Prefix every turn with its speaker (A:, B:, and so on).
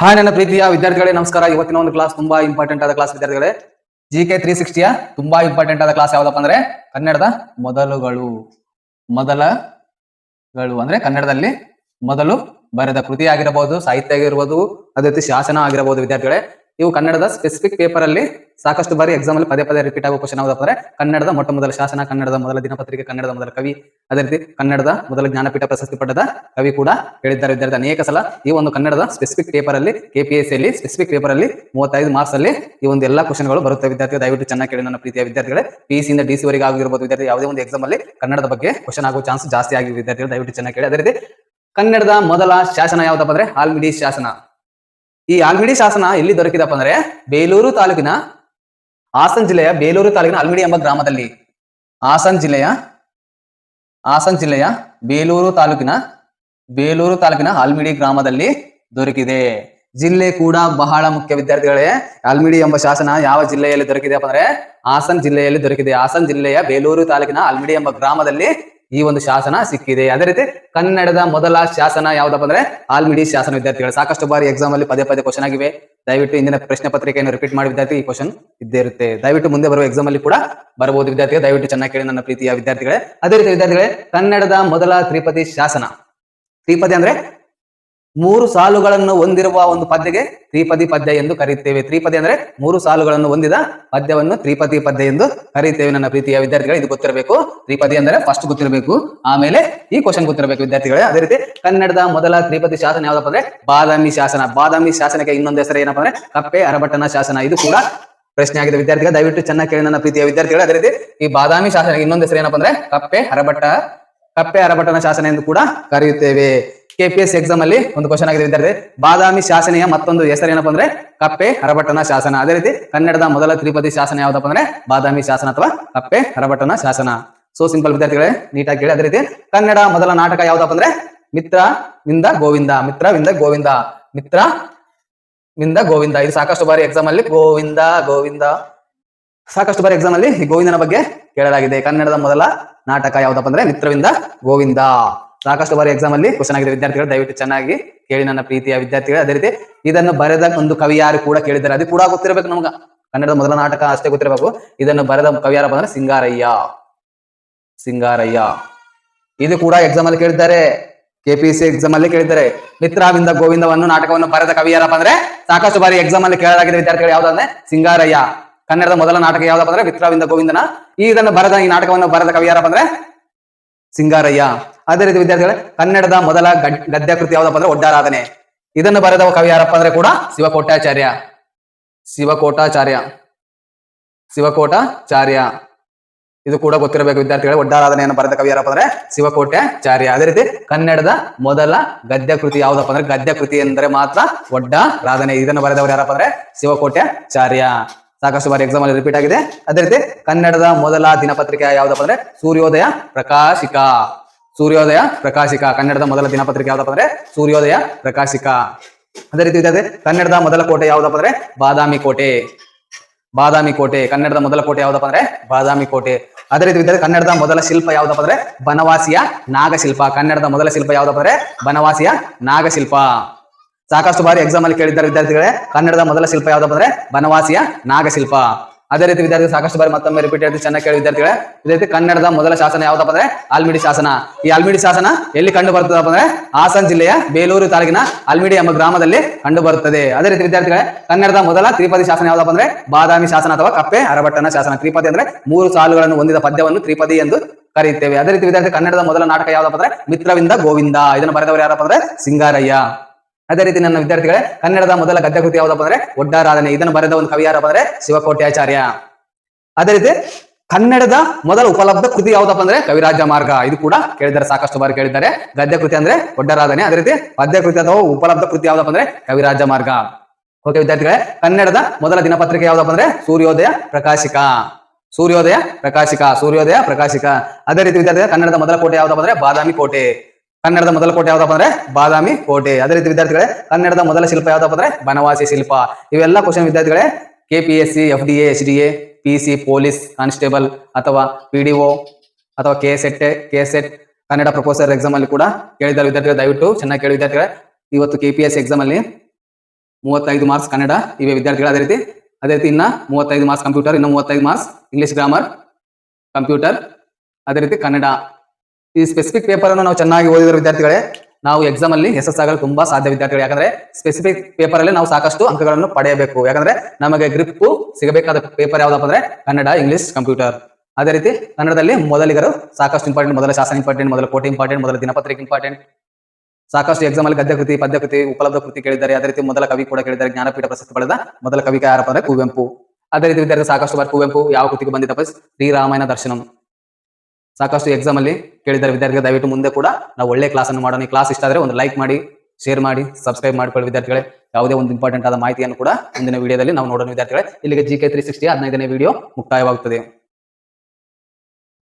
A: Hi ನನ್ನ ಪ್ರೀತಿಯ ವಿದ್ಯಾರ್ಥಿಗಳೇ, ನಮಸ್ಕಾರ. ಇವತ್ತಿನ ಒಂದು ಕ್ಲಾಸ್ ತುಂಬಾ ಇಂಪಾರ್ಟೆಂಟ್ ಆದ ಕ್ಲಾಸ್ ವಿದ್ಯಾರ್ಥಿಗಳೇ. ಜಿ ಕೆ ತ್ರೀ ಸಿಕ್ಸ್ಟಿಯ ತುಂಬಾ ಇಂಪಾರ್ಟೆಂಟ್ ಆದ ಕ್ಲಾಸ್ ಯಾವ್ದಪ್ಪ ಅಂದ್ರೆ, ಕನ್ನಡದ ಮೊದಲುಗಳು. ಮೊದಲಗಳು ಅಂದ್ರೆ ಕನ್ನಡದಲ್ಲಿ ಮೊದಲು ಬರೆದ ಕೃತಿ ಆಗಿರಬಹುದು ಸಾಹಿತ್ಯ ಆಗಿರ್ಬೋದು, ಅದೇ ರೀತಿ ಶಾಸನ ಆಗಿರಬಹುದು ವಿದ್ಯಾರ್ಥಿಗಳೇ. ಇವು ಕನ್ನಡದ ಸ್ಪೆಸಿಫಿಕ್ ಪೇಪರ್ ಅಲ್ಲಿ ಸಾಕಷ್ಟು ಬಾರಿ ಎಕ್ಸಾಮ್ ಅಲ್ಲಿ ಪದೇ ಪದೇ ರಿಪೀಟ್ ಆಗುವ ಕ್ವಶನ್ ಯಾವ್ದಪ್ಪ ಕನ್ನಡದ ಮೊಟ್ಟ ಮೊದಲ ಶಾಸನ, ಕನ್ನಡದ ಮೊದಲ ದಿನಪತ್ರಿಕೆ, ಕನ್ನಡದ ಮೊದಲ ಕವಿ. ಅದೇ ರೀತಿ ಕನ್ನಡದ ಮೊದಲ ಜ್ಞಾನಪೀಠ ಪ್ರಶಸ್ತಿ ಪಡೆದ ಕವಿ ಕೂಡ ಹೇಳಿದ್ದಾರೆ ವಿದ್ಯಾರ್ಥಿ ಅನೇಕ ಸಲ ಈ ಒಂದು ಕನ್ನಡದ ಸ್ಪೆಸಿಫಿಕ್ ಪೇಪರ್ ಅಲ್ಲಿ ಕೆಪಿಎಸ್ಸಿ ಅಲ್ಲಿ ಸ್ಪೆಸಿಫಿಕ್ ಪೇಪರ್ ಅಲ್ಲಿ ಮೂವತ್ತೈದು ಮಾರ್ಕ್ಸ್ ಅಲ್ಲಿ ಈ ಒಂದು ಎಲ್ಲಾ ಕ್ವಶನ್ಗಳು ಬರುತ್ತೆ ವಿದ್ಯಾರ್ಥಿ ದಯವಿಟ್ಟು ಚೆನ್ನಾಗಿ ಕೇಳಿ ನನ್ನ ಪ್ರೀತಿಯ ವಿದ್ಯಾರ್ಥಿಗಳೇ. ಪಿ ಸಿ ಇಂದ ಡಿ ಸಿ ವರೆಗೆ ಆಗಿರ್ಬೋದು ವಿದ್ಯಾರ್ಥಿ ಯಾವುದೇ ಒಂದು ಎಕ್ಸಾಮ್ ಅಲ್ಲಿ ಕನ್ನಡದ ಬಗ್ಗೆ ಕ್ವಶನ್ ಆಗೋ ಚಾನ್ಸ್ ಜಾಸ್ತಿ ಆಗಿ ವಿದ್ಯಾರ್ಥಿಗಳು. ದಯವಿಟ್ಟು ಚೆನ್ನಾಗಿ ಕೇಳಿ. ಅದೇ ರೀತಿ ಕನ್ನಡದ ಮೊದಲ ಶಾಸನ ಯಾವ್ದಪ್ಪ ಅಂದ್ರೆ ಆಲ್ಮಿಡಿ ಶಾಸನ. ಈ ಆಲ್ಮಿಡಿ ಶಾಸನ ಎಲ್ಲಿ ದೊರಕಿದಪ್ಪ ಅಂದ್ರೆ ಬೇಲೂರು ತಾಲೂಕಿನ ಹಾಸನ್ ಜಿಲ್ಲೆಯ ಬೇಲೂರು ತಾಲೂಕಿನ ಆಲ್ಮಿಡಿ ಎಂಬ ಗ್ರಾಮದಲ್ಲಿ. ಹಾಸನ್ ಜಿಲ್ಲೆಯ ಹಾಸನ್ ಜಿಲ್ಲೆಯ ಬೇಲೂರು ತಾಲೂಕಿನ ಬೇಲೂರು ತಾಲೂಕಿನ ಆಲ್ಮಿಡಿ ಗ್ರಾಮದಲ್ಲಿ ದೊರಕಿದೆ. ಜಿಲ್ಲೆ ಕೂಡ ಬಹಳ ಮುಖ್ಯ ವಿದ್ಯಾರ್ಥಿಗಳೇ, ಆಲ್ಮಿಡಿ ಎಂಬ ಶಾಸನ ಯಾವ ಜಿಲ್ಲೆಯಲ್ಲಿ ದೊರಕಿದೆ ಅಂದ್ರೆ ಹಾಸನ್ ಜಿಲ್ಲೆಯಲ್ಲಿ ದೊರಕಿದೆ. ಹಾಸನ್ ಜಿಲ್ಲೆಯ ಬೇಲೂರು ತಾಲೂಕಿನ ಆಲ್ಮಿಡಿ ಎಂಬ ಗ್ರಾಮದಲ್ಲಿ ಈ ಒಂದು ಶಾಸನ ಸಿಕ್ಕಿದೆ. ಅದೇ ರೀತಿ ಕನ್ನಡದ ಮೊದಲ ಶಾಸನ ಯಾವ್ದಪ್ಪ ಅಂದ್ರೆ ಆಲ್ಮಿಡಿ ಶಾಸನ ವಿದ್ಯಾರ್ಥಿಗಳು. ಸಾಕಷ್ಟು ಬಾರಿ ಎಕ್ಸಾಮ್ ಅಲ್ಲಿ ಪದೇ ಪದೇ ಕ್ವಶನ್ ಆಗಿವೆ. ದಯವಿಟ್ಟು ಇಂದಿನ ಪ್ರಶ್ನೆ ಪತ್ರಿಕೆಯನ್ನು ರಿಪೀಟ್ ಮಾಡಿ ವಿದ್ಯಾರ್ಥಿ, ಈ ಕ್ವಶನ್ ಇದ್ದೇ ಇರುತ್ತೆ. ದಯವಿಟ್ಟು ಮುಂದೆ ಬರುವ ಎಕ್ಸಾಮ್ ಅಲ್ಲಿ ಕೂಡ ಬರಬಹುದು ವಿದ್ಯಾರ್ಥಿ ದಯವಿಟ್ಟು ಚೆನ್ನಾಗಿ ಕೇಳಿ ನನ್ನ ಪ್ರೀತಿಯ ವಿದ್ಯಾರ್ಥಿಗಳೇ. ಅದೇ ರೀತಿ ವಿದ್ಯಾರ್ಥಿಗಳೇ, ಕನ್ನಡದ ಮೊದಲ ತ್ರಿಪದಿ ಶಾಸನ. ತ್ರಿಪದಿ ಅಂದ್ರೆ ಮೂರು ಸಾಲುಗಳನ್ನು ಹೊಂದಿರುವ ಒಂದು ಪದ್ಯಗೆ ತ್ರಿಪದಿ ಪದ್ಯ ಎಂದು ಕರೆಯುತ್ತೇವೆ ತ್ರಿಪದಿ ಅಂದ್ರೆ ಮೂರು ಸಾಲುಗಳನ್ನು ಹೊಂದಿದ ಪದ್ಯವನ್ನು ತ್ರಿಪದಿ ಪದ್ಯ ಎಂದು ಕರೆಯುತ್ತೇವೆ ನನ್ನ ಪ್ರೀತಿಯ ವಿದ್ಯಾರ್ಥಿಗಳು, ಇದು ಗೊತ್ತಿರಬೇಕು. ತ್ರಿಪದಿ ಅಂದ್ರೆ ಫಸ್ಟ್ ಗೊತ್ತಿರಬೇಕು. ಆಮೇಲೆ ಈ ಕ್ವಶನ್ ಗೊತ್ತಿರಬೇಕು ವಿದ್ಯಾರ್ಥಿಗಳೇ. ಅದೇ ರೀತಿ ಕನ್ನಡದ ಮೊದಲ ತ್ರಿಪದಿ ಶಾಸನ ಯಾವ್ದಪ್ಪ ಅಂದ್ರೆ ಬಾದಾಮಿ ಶಾಸನ. ಬಾದಾಮಿ ಶಾಸನಕ್ಕೆ ಇನ್ನೊಂದು ಹೆಸರು ಏನಪ್ಪ ಅಂದ್ರೆ ಕಪ್ಪೆ ಅರಭಟ್ಟನ ಶಾಸನ. ಇದು ಕೂಡ ಪ್ರಶ್ನೆ ಆಗಿದೆ ವಿದ್ಯಾರ್ಥಿಗಳು. ದಯವಿಟ್ಟು ಚೆನ್ನಾಗಿ ಕೇಳಿ ನನ್ನ ಪ್ರೀತಿಯ ವಿದ್ಯಾರ್ಥಿಗಳು. ಅದೇ ರೀತಿ ಈ ಬಾದಾಮಿ ಶಾಸನ ಇನ್ನೊಂದು ಹೆಸರು ಏನಪ್ಪ ಅಂದ್ರೆ ಕಪ್ಪೆ ಹರಭಟ್ಟ ಕಪ್ಪೆ ಅರಭಟ್ಟನ ಶಾಸನ ಎಂದು ಕೂಡ ಕರೆಯುತ್ತೇವೆ. ಕೆಪಿಎಸ್ ಎಕ್ಸಾಮ್ ಅಲ್ಲಿ ಒಂದು ಕ್ವಶನ್ ಆಗಿದೆ ವಿದ್ಯಾರ್ಥಿ ಬಾದಾಮಿ ಶಾಸನೆಯ ಮತ್ತೊಂದು ಹೆಸರು ಏನಪ್ಪ ಅಂದ್ರೆ ಕಪ್ಪೆ ಹರಭಟ್ಟನ ಶಾಸನ. ಅದೇ ರೀತಿ ಕನ್ನಡದ ಮೊದಲ ತ್ರಿಪದಿ ಶಾಸನ ಯಾವ್ದಪ್ಪ ಅಂದ್ರೆ ಬಾದಾಮಿ ಶಾಸನ ಅಥವಾ ಕಪ್ಪೆ ಹರಭಟ್ಟನ ಶಾಸನ. ಸೊ ಸಿಂಪಲ್ ವಿದ್ಯಾರ್ಥಿಗಳೇ ನೀಟಾಗಿ ಕೇಳಿ. ಅದೇ ರೀತಿ ಕನ್ನಡ ಮೊದಲ ನಾಟಕ ಯಾವ್ದಪ್ಪ ಅಂದ್ರೆ ಮಿತ್ರ ವಿಂದ ಗೋವಿಂದ ಮಿತ್ರವಿಂದ ಗೋವಿಂದ ಮಿತ್ರ ವಿಂದ ಗೋವಿಂದ. ಇದು ಸಾಕಷ್ಟು ಬಾರಿ ಎಕ್ಸಾಮ್ ಅಲ್ಲಿ ಗೋವಿಂದ ಗೋವಿಂದ. ಸಾಕಷ್ಟು ಬಾರಿ ಎಕ್ಸಾಮ್ ಅಲ್ಲಿ ಗೋವಿಂದನ ಬಗ್ಗೆ ಕೇಳಲಾಗಿದೆ. ಕನ್ನಡದ ಮೊದಲ ನಾಟಕ ಯಾವ್ದಪ್ಪ ಅಂದ್ರೆ ಮಿತ್ರವಿಂದ ಗೋವಿಂದ. ಸಾಕಷ್ಟು ಬಾರಿ ಎಕ್ಸಾಮ್ ಅಲ್ಲಿ ಕ್ವಶನ್ ಆಗಿದೆ ವಿದ್ಯಾರ್ಥಿಗಳು ದಯವಿಟ್ಟು ಚೆನ್ನಾಗಿ ಕೇಳಿ ನನ್ನ ಪ್ರೀತಿಯ ವಿದ್ಯಾರ್ಥಿಗಳು. ಅದೇ ರೀತಿ ಇದನ್ನು ಬರೆದ ಒಂದು ಕವಿ ಯಾರು ಕೂಡ ಕೇಳಿದ್ದಾರೆ. ಅದು ಕೂಡ ಗೊತ್ತಿರಬೇಕು ನಮ್ಗೆ. ಕನ್ನಡದ ಮೊದಲ ನಾಟಕ ಅಷ್ಟೇ ಗೊತ್ತಿರಬೇಕು. ಇದನ್ನು ಬರೆದ ಕವಿ ಯಾರಪ್ಪ ಅಂದ್ರೆ ಸಿಂಗಾರಯ್ಯ. ಸಿಂಗಾರಯ್ಯ. ಇದು ಕೂಡ ಎಕ್ಸಾಮ್ ಅಲ್ಲಿ ಕೇಳಿದ್ದಾರೆ. ಕೆಪಿಎಸ್ಸಿ ಎಕ್ಸಾಮ್ ಅಲ್ಲಿ ಕೇಳಿದ್ದಾರೆ. ಮಿತ್ರಾವಿಂದ ಗೋವಿಂದವನ್ನು ನಾಟಕವನ್ನು ಬರೆದ ಕವಿ ಯಾರಪ್ಪ ಅಂದ್ರೆ ಸಾಕಷ್ಟು ಬಾರಿ ಎಕ್ಸಾಮ್ ಅಲ್ಲಿ ಕೇಳಲಾಗಿದೆ ವಿದ್ಯಾರ್ಥಿಗಳು ಯಾವ್ದಂದ್ರೆ ಸಿಂಗಾರಯ್ಯ. ಕನ್ನಡದ ಮೊದಲ ನಾಟಕ ಯಾವ್ದಪ್ಪ ಅಂದ್ರೆ ಮಿತ್ರಾವಿಂದ ಗೋವಿಂದನ. ಇದನ್ನು ಬರೆದ, ಈ ನಾಟಕವನ್ನು ಬರೆದ ಕವಿ ಯಾರಪ್ಪ ಅಂದ್ರೆ ಸಿಂಗಾರಯ್ಯ. ಅದೇ ರೀತಿ ವಿದ್ಯಾರ್ಥಿಗಳೇ, ಕನ್ನಡದ ಮೊದಲ ಗದ್ಯ ಕೃತಿ ಯಾವ್ದಪ್ಪ ಅಂದ್ರೆ ಒಡ್ಡಾರಾಧನೆ. ಇದನ್ನು ಬರೆದ ಕವಿ ಯಾರಪ್ಪ ಅಂದ್ರೆ ಕೂಡ ಶಿವಕೋಟಾಚಾರ್ಯ ಶಿವಕೋಟಾಚಾರ್ಯ ಶಿವಕೋಟಾಚಾರ್ಯ ಇದು ಕೂಡ ಗೊತ್ತಿರಬೇಕು ವಿದ್ಯಾರ್ಥಿಗಳೇ, ಒಡ್ಡಾರಾಧನೆಯನ್ನು ಬರೆದ ಕವಿ ಯಾರಪ್ಪ ಅಂದ್ರೆ ಶಿವಕೋಟ್ಯಾಚಾರ್ಯ. ಅದೇ ರೀತಿ ಕನ್ನಡದ ಮೊದಲ ಗದ್ಯ ಕೃತಿ ಯಾವ್ದಪ್ಪ ಅಂದ್ರೆ ಗದ್ಯ ಕೃತಿ ಎಂದರೆ ಮಾತ್ರ ಒಡ್ಡಾರಾಧನೆ. ಇದನ್ನು ಬರೆದವರು ಯಾರಪ್ಪ ಅಂದ್ರೆ ಶಿವಕೋಟ್ಯಾಚಾರ್ಯ. ಸಾಕಷ್ಟು ಬಾರಿ ಎಕ್ಸಾಮ್ ಅಲ್ಲಿ ರಿಪೀಟ್ ಆಗಿದೆ. ಅದೇ ರೀತಿ ಕನ್ನಡದ ಮೊದಲ ದಿನಪತ್ರಿಕೆ ಯಾವ್ದಪ್ಪ ಅಂದ್ರೆ ಸೂರ್ಯೋದಯ ಪ್ರಕಾಶಿಕ. ಸೂರ್ಯೋದಯ, ಪ್ರಕಾಶಿಕ. ಕನ್ನಡದ ಮೊದಲ ದಿನಪತ್ರಿಕೆ ಯಾವ್ದಪ್ಪ ಅಂದ್ರೆ ಸೂರ್ಯೋದಯ, ಪ್ರಕಾಶಿಕ. ಅದೇ ರೀತಿ ಕನ್ನಡದ ಮೊದಲ ಕೋಟೆ ಯಾವ್ದಪ್ಪ ಅಂದ್ರೆ ಬಾದಾಮಿ ಕೋಟೆ. ಬಾದಾಮಿ ಕೋಟೆ, ಕನ್ನಡದ ಮೊದಲ ಕೋಟೆ ಯಾವ್ದಪ್ಪ ಅಂದ್ರೆ ಬಾದಾಮಿ ಕೋಟೆ. ಅದೇ ರೀತಿ ವಿದ್ಯಾರ್ಥಿ ಕನ್ನಡದ ಮೊದಲ ಶಿಲ್ಪ ಯಾವ್ದಪ್ಪ ಅಂದ್ರೆ ಬನವಾಸಿಯ ನಾಗಶಿಲ್ಪ. ಕನ್ನಡದ ಮೊದಲ ಶಿಲ್ಪ ಯಾವ್ದಪ್ಪ ಅಂದ್ರೆ ಬನವಾಸಿಯ ನಾಗಶಿಲ್ಪ. ಸಾಕಷ್ಟು ಬಾರಿ ಎಕ್ಸಾಮ್ ಅಲ್ಲಿ ಕೇಳಿದ್ದಾರೆ ವಿದ್ಯಾರ್ಥಿಗಳೇ, ಕನ್ನಡದ ಮೊದಲ ಶಿಲ್ಪ ಯಾವ್ದಪ್ಪ ಅಂದ್ರೆ ಬನವಾಸಿಯ ನಾಗಶಿಲ್ಪ. ಅದೇ ರೀತಿ ವಿದ್ಯಾರ್ಥಿ ಸಾಕಷ್ಟು ಬಾರಿ ಮತ್ತೊಮ್ಮೆ ರಿಪೀಟ್ ಹೇಳ್ತೀವಿ, ಚೆನ್ನಾಗಿ ಕೇಳಿ ವಿದ್ಯಾರ್ಥಿಗಳೇ. ಇದೇ ರೀತಿ ಕನ್ನಡದ ಮೊದಲ ಶಾಸನ ಯಾವ್ದಪ್ಪ ಅಂದ್ರೆ ಆಲ್ಮಿಡಿ ಶಾಸನ. ಈ ಆಲ್ಮಿಡಿ ಶಾಸನ ಎಲ್ಲಿ ಕಂಡು ಬರ್ತದಪ್ಪ ಅಂದ್ರೆ ಹಾಸನ್ ಜಿಲ್ಲೆಯ ಬೇಲೂರು ತಾಲೂಕಿನ ಆಲ್ಮಿಡಿ ಎಂಬ ಗ್ರಾಮದಲ್ಲಿ ಕಂಡು ಬರುತ್ತದೆ ಅದೇ ರೀತಿ ವಿದ್ಯಾರ್ಥಿಗಳೇ, ಕನ್ನಡದ ಮೊದಲ ತ್ರಿಪದಿ ಶಾಸನ ಯಾವ್ದಪ್ಪ ಅಂದ್ರೆ ಬಾದಾಮಿ ಶಾಸನ ಅಥವಾ ಕಪ್ಪೆ ಅರಬಟ್ಟನ ಶಾಸನ. ತ್ರಿಪದಿ ಅಂದ್ರೆ ಮೂರು ಸಾಲುಗಳನ್ನು ಹೊಂದಿದ ಪದ್ಯವನ್ನು ತ್ರಿಪದಿ ಎಂದು ಕರೆಯುತ್ತೇವೆ. ಅದೇ ರೀತಿ ವಿದ್ಯಾರ್ಥಿ ಕನ್ನಡದ ಮೊದಲ ನಾಟಕ ಯಾವ್ದಪ್ಪ ಅಂದ್ರೆ ಮಿತ್ರವಿಂದ ಗೋವಿಂದ. ಇದನ್ನು ಬರೆದವರು ಯಾರಪ್ಪ ಅಂದ್ರೆ ಸಿಂಗಾರಯ್ಯ. ಅದೇ ರೀತಿ ನನ್ನ ವಿದ್ಯಾರ್ಥಿಗಳೇ, ಕನ್ನಡದ ಮೊದಲ ಗದ್ಯ ಕೃತಿ ಯಾವ್ದಪ್ಪ ಅಂದ್ರೆ ಒಡ್ಡಾರಾಧನೆ. ಇದನ್ನು ಬರೆದ ಒಂದು ಕವಿ ಯಾರಪ್ಪ ಅಂದ್ರೆ ಶಿವಕೋಟ್ಯಾಚಾರ್ಯ. ಅದೇ ರೀತಿ ಕನ್ನಡದ ಮೊದಲ ಉಪಲಬ್ಧ ಕೃತಿ ಯಾವ್ದಪ್ಪ ಅಂದ್ರೆ ಕವಿರಾಜ ಮಾರ್ಗ. ಇದು ಕೂಡ ಕೇಳಿದ್ದಾರೆ ಸಾಕಷ್ಟು ಬಾರಿ ಕೇಳಿದ್ದಾರೆ. ಗದ್ಯ ಕೃತಿ ಅಂದ್ರೆ ಒಡ್ಡರಾಧನೆ. ಅದೇ ರೀತಿ ಪದ್ಯ ಕೃತಿ ಅಥವಾ ಉಪಲಬ್ಧ ಕೃತಿ ಯಾವ್ದಪ್ಪ ಅಂದ್ರೆ ಕವಿರಾಜ ಮಾರ್ಗ. ಓಕೆ ವಿದ್ಯಾರ್ಥಿಗಳೇ, ಕನ್ನಡದ ಮೊದಲ ದಿನಪತ್ರಿಕೆ ಯಾವ್ದಪ್ಪ ಅಂದ್ರೆ ಸೂರ್ಯೋದಯ, ಪ್ರಕಾಶಿಕ. ಸೂರ್ಯೋದಯ ಪ್ರಕಾಶಿಕ ಸೂರ್ಯೋದಯ, ಪ್ರಕಾಶಿಕ. ಅದೇ ರೀತಿ ವಿದ್ಯಾರ್ಥಿಗಳೇ, ಕನ್ನಡದ ಮೊದಲ ಕೋಟೆ ಯಾವ್ದಪ್ಪ ಅಂದ್ರೆ ಬಾದಾಮಿ ಕೋಟೆ. ಕನ್ನಡದ ಮೊದಲ ಕೋಟೆ ಯಾವ್ದಪ್ಪ ಅಂದ್ರೆ? ಬಾದಾಮಿ ಕೋಟೆ. ಅದೇ ರೀತಿ ವಿದ್ಯಾರ್ಥಿಗಳೇ, ಕನ್ನಡದ ಮೊದಲ ಶಿಲ್ಪ ಯಾವ್ದಪ್ಪ ಅಂದ್ರೆ? ಬನವಾಸಿ ಶಿಲ್ಪ. ಇವೆಲ್ಲ ಕ್ವಶನ್ ವಿದ್ಯಾರ್ಥಿಗಳೇ C F D H D A P C police constable ಅಥವಾ ಪಿ ಡಿ ಒ ಅಥವಾ K S K S Kannada professor exam ಅಲ್ಲಿ ಕೂಡ ಕೇಳಿದ ವಿದ್ಯಾರ್ಥಿಗಳು. ದಯವಿಟ್ಟು ಚೆನ್ನಾಗಿ ಕೇಳಿ ವಿದ್ಯಾರ್ಥಿಗಳೇ. ಇವತ್ತು ಕೆ ಪಿ ಎಸ್ ಎಕ್ಸಾಮ್ ಅಲ್ಲಿ ಮೂವತ್ತೈದು ಮಾರ್ಕ್ಸ್ ಕನ್ನಡ ಇವೆ ವಿದ್ಯಾರ್ಥಿಗಳು, ಅದೇ ರೀತಿ. ಅದೇ ರೀತಿ ಇನ್ನ ಮೂವತ್ತೈದು ಮಾರ್ಕ್ಸ್ ಕಂಪ್ಯೂಟರ್ ಇನ್ನು ಮೂವತ್ತೈದು ಮಾರ್ಕ್ಸ್ ಇಂಗ್ಲಿಷ್ ಗ್ರಾಮರ್ ಕಂಪ್ಯೂಟರ್ ಅದೇ ರೀತಿ ಕನ್ನಡ. ಈ ಸ್ಪೆಸಿಫಿಕ್ ಪೇಪರ್ ಅನ್ನು ನಾವು ಚೆನ್ನಾಗಿ ಓದಿದ್ರೆ ವಿದ್ಯಾರ್ಥಿಗಳೇ, ನಾವು ಎಕ್ಸಾಮ್ ಅಲ್ಲಿ ಯಶಸ್ಸಾಗಲು ತುಂಬಾ ಸಾಧ್ಯ ವಿದ್ಯಾರ್ಥಿಗಳು. ಯಾಕಂದ್ರೆ ಸ್ಪೆಸಿಫಿಕ್ ಪೇಪರ್ ಅಲ್ಲಿ ನಾವು ಸಾಕಷ್ಟು ಅಂಕಗಳನ್ನು ಪಡೆಯಬೇಕು. ಯಾಕಂದ್ರೆ ನಮಗೆ ಗ್ರಿಪ್ ಸಿಗಬೇಕಾದ ಪೇಪರ್ ಯಾವ್ದಪ್ಪ ಅಂದ್ರೆ ಕನ್ನಡ ಇಂಗ್ಲಿಷ್ ಕಂಪ್ಯೂಟರ್ ಅದೇ ರೀತಿ ಕನ್ನಡದಲ್ಲಿ ಮೊದಲಿಗರು ಸಾಕಷ್ಟು ಇಂಪಾರ್ಟೆಂಟ್ ಮೊದಲ ಶಾಸನ ಇಂಪಾರ್ಟೆಂಟ್ ಮೊದಲ ಕೋಟಿ ಇಂಪಾರ್ಟೆಂಟ್ ಮೊದಲ ದಿನಪತ್ರಿಕೆ ಇಂಪಾರ್ಟೆಂಟ್ ಸಾಕಷ್ಟು ಎಕ್ಸಾಮ್ ಅಲ್ಲಿ ಗದ್ಯ ಕೃತಿ ಪದ್ಯ ಕೃತಿ ಉಪಲಬ್ಧ ಕೃತಿ ಕೇಳಿದ್ದಾರೆ. ಅದೇ ರೀತಿ ಮೊದಲ ಕವಿ ಕೂಡ ಕೇಳಿದ್ದಾರೆ. ಜ್ಞಾನಪೀಠ ಪ್ರಶಸ್ತಿ ಪಡೆದ ಮೊದಲ ಕವಿ ಯಾರಪ್ಪ ಅಂದ್ರೆ ಕುವೆಂಪು. ಅದೇ ರೀತಿ ವಿದ್ಯಾರ್ಥಿ ಸಾಕಷ್ಟು ಬಾರಿ ಕುವೆಂಪು ಯಾವ ಕೃತಿಗೆ ಬಂದಿದ್ದಪ್ಪ ಶ್ರೀರಾಮಾಯಣ ದರ್ಶನಂ. ಸಾಕಷ್ಟು ಎಕ್ಸಾಮ್ ಅಲ್ಲಿ ಕೇಳಿದ್ದಾರೆ ವಿದ್ಯಾರ್ಥಿಗಳು, ದಯವಿಟ್ಟು ಮುಂದೆ ಕೂಡ ನಾವು ಒಳ್ಳೆ ಕ್ಲಾಸ್ ಅನ್ನು ಮಾಡೋಣ. ಕ್ಲಾಸ್ ಇಷ್ಟ ಆದ್ರೆ ಒಂದು ಲೈಕ್ ಮಾಡಿ ಶೇರ್ ಮಾಡಿ ಸಬ್ಸ್ಕ್ರೈಬ್ ಮಾಡ್ಕೊಳ್ಳಿ ವಿದ್ಯಾರ್ಥಿಗಳೇ. ಯಾವುದೇ ಒಂದು ಇಂಪಾರ್ಟೆಂಟ್ ಆದ ಮಾಹಿತಿಯನ್ನು ಕೂಡ ಮುಂದಿನ ವಿಡಿಯೋದಲ್ಲಿ ನಾವು ನೋಡೋಣ ವಿದ್ಯಾರ್ಥಿಗಳೇ. ಇಲ್ಲಿಗೆ ಜಿ ಕೆ ತ್ರೀ ಸಿಕ್ಸ್ಟಿ ಹದಿನೈದನೇ ವಿಡಿಯೋ ಮುಕ್ತಾಯವಾಗುತ್ತದೆ.